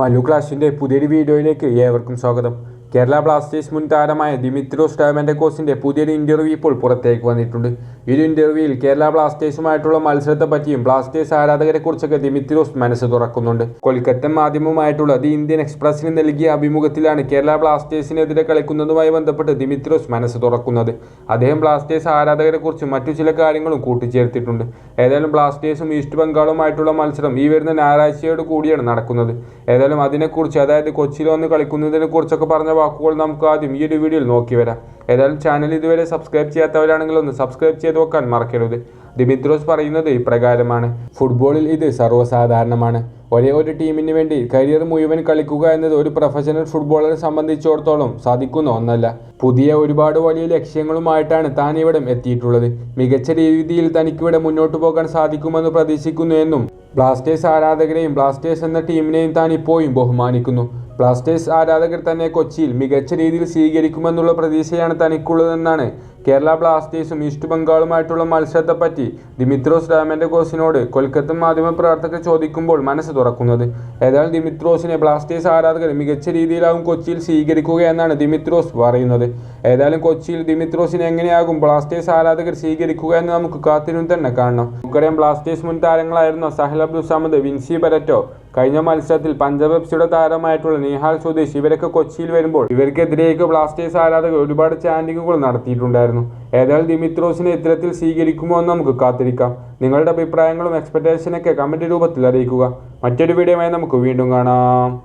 മല്ലു ക്ലാസിന്റെ പുതിയൊരു വീഡിയോയിലേക്ക് ഏവർക്കും സ്വാഗതം. കേരള ബ്ലാസ്റ്റേഴ്സ് മുൻ താരമായ ദിമിത്രോസ് ഡാമൻഡക്കോസിന്റെ പുതിയൊരു ഇന്റർവ്യൂ ഇപ്പോൾ പുറത്തേക്ക് വന്നിട്ടുണ്ട്. ഈ ഇന്റർവ്യൂവിൽ കേരള ബ്ലാസ്റ്റേഴ്സുമായിട്ടുള്ള മത്സരത്തെ പറ്റിയും ബ്ലാസ്റ്റേഴ്സ് ആരാധകരെ കുറിച്ചൊക്കെ ദിമിത്രോസ് മനസ്സ് തുറക്കുന്നുണ്ട്. കൊൽക്കത്ത മാധ്യമമായിട്ടുള്ള ദി ഇന്ത്യൻ എക്സ്പ്രസിന് നൽകിയ അഭിമുഖത്തിലാണ് കേരള ബ്ലാസ്റ്റേഴ്സിനെതിരെ കളിക്കുന്നതുമായി ബന്ധപ്പെട്ട് ദിമിത്രോസ് മനസ്സ് തുറക്കുന്നത്. അദ്ദേഹം ബ്ലാസ്റ്റേഴ്സ് ആരാധകരെ കുറിച്ച് മറ്റു ചില കാര്യങ്ങളും കൂട്ടിച്ചേർത്തിട്ടുണ്ട്. ഏതായാലും ബ്ലാസ്റ്റേഴ്സും ഈസ്റ്റ് ബംഗാളുമായിട്ടുള്ള മത്സരം ഈ വരുന്ന ഞായറാഴ്ചയോട് കൂടിയാണ് നടക്കുന്നത്. ഏതായാലും അതിനെക്കുറിച്ച് അതായത് കൊച്ചിയിൽ വന്ന് കളിക്കുന്നതിനെ കുറിച്ചൊക്കെ പറഞ്ഞ വാക്കുകൾ നമുക്ക് ആദ്യം ഈ ഒരു വീഡിയോയിൽ നോക്കി വരാം. ഏതായാലും ചാനൽ ഇതുവരെ സബ്സ്ക്രൈബ് ചെയ്യാത്തവരാണെങ്കിൽ ഒന്ന് സബ്സ്ക്രൈബ് ചെയ്ത് നോക്കാൻ മറക്കരുത്. ദിമിത്രോസ് പറയുന്നത് ഇപ്രകാരമാണ്. ഫുട്ബോളിൽ ഇത് സർവസാധാരണമാണ്. ഒരേ ഒരു ടീമിന് വേണ്ടി കരിയർ മുഴുവൻ കളിക്കുക എന്നത് ഒരു പ്രൊഫഷണൽ ഫുട്ബോളറെ സംബന്ധിച്ചിടത്തോളം സാധിക്കുന്ന ഒന്നല്ല. പുതിയ ഒരുപാട് വലിയ ലക്ഷ്യങ്ങളുമായിട്ടാണ് താൻ ഇവിടെ എത്തിയിട്ടുള്ളത്. മികച്ച രീതിയിൽ തനിക്കിവിടെ മുന്നോട്ട് പോകാൻ സാധിക്കുമെന്ന് പ്രതീക്ഷിക്കുന്നു എന്നും ബ്ലാസ്റ്റേഴ്സ് ആരാധകരെയും ബ്ലാസ്റ്റേഴ്സ് എന്ന ടീമിനെയും താൻ ഇപ്പോഴും ബഹുമാനിക്കുന്നു. ബ്ലാസ്റ്റേഴ്സ് ആരാധകർ തന്നെ കൊച്ചിയിൽ മികച്ച രീതിയിൽ സ്വീകരിക്കുമെന്നുള്ള പ്രതീക്ഷയാണ് തനിക്കുള്ളതെന്നാണ് കേരള ബ്ലാസ്റ്റേഴ്സും ഈസ്റ്റ് ബംഗാളുമായിട്ടുള്ള മത്സരത്തെ പറ്റി ദിമിത്രോസ് ഡാമൻഡഗോസിനോട് കൊൽക്കത്ത മാധ്യമ പ്രവർത്തകർ ചോദിക്കുമ്പോൾ മനസ്സ് തുറക്കുന്നത്. ഏതായാലും ദിമിത്രോസിനെ ബ്ലാസ്റ്റേഴ്സ് ആരാധകർ മികച്ച രീതിയിലാവും കൊച്ചിയിൽ സ്വീകരിക്കുക എന്നാണ് ദിമിത്രോസ് പറയുന്നത്. ഏതായാലും കൊച്ചിയിൽ ദിമിത്രോസിനെ എങ്ങനെയാകും ബ്ലാസ്റ്റേഴ്സ് ആരാധകർ സ്വീകരിക്കുക എന്ന് നമുക്ക് കാത്തിരുന്ന് തന്നെ കാണണം. നമുക്കറിയാം ബ്ലാസ്റ്റേഴ്സ് മുൻ താരങ്ങളായിരുന്ന സഹൽ അബ്ദുൾ സമദ് വിൻസി ബരറ്റോ കഴിഞ്ഞ മത്സരത്തിൽ പഞ്ചാബ് എഫ്സിയുടെ താരമായിട്ടുള്ള നിഹാൽ സ്വദേശ് ഇവരൊക്കെ കൊച്ചിയിൽ വരുമ്പോൾ ഇവർക്കെതിരെയൊക്കെ ബ്ലാസ്റ്റേഴ്സ് ആരാധകർ ഒരുപാട് ചാൻഡിങ്ങുകൾ നടത്തിയിട്ടുണ്ടായിരുന്നു. ഏതായാലും ദിമിത്രോസിനെ ഇത്തരത്തിൽ സ്വീകരിക്കുമോ എന്ന് നമുക്ക് കാത്തിരിക്കാം. നിങ്ങളുടെ അഭിപ്രായങ്ങളും എക്സ്പെക്ടേഷനൊക്കെ കമന്റ് രൂപത്തിൽ അറിയിക്കുക. മറ്റൊരു വീഡിയോയുമായി നമുക്ക് വീണ്ടും കാണാം.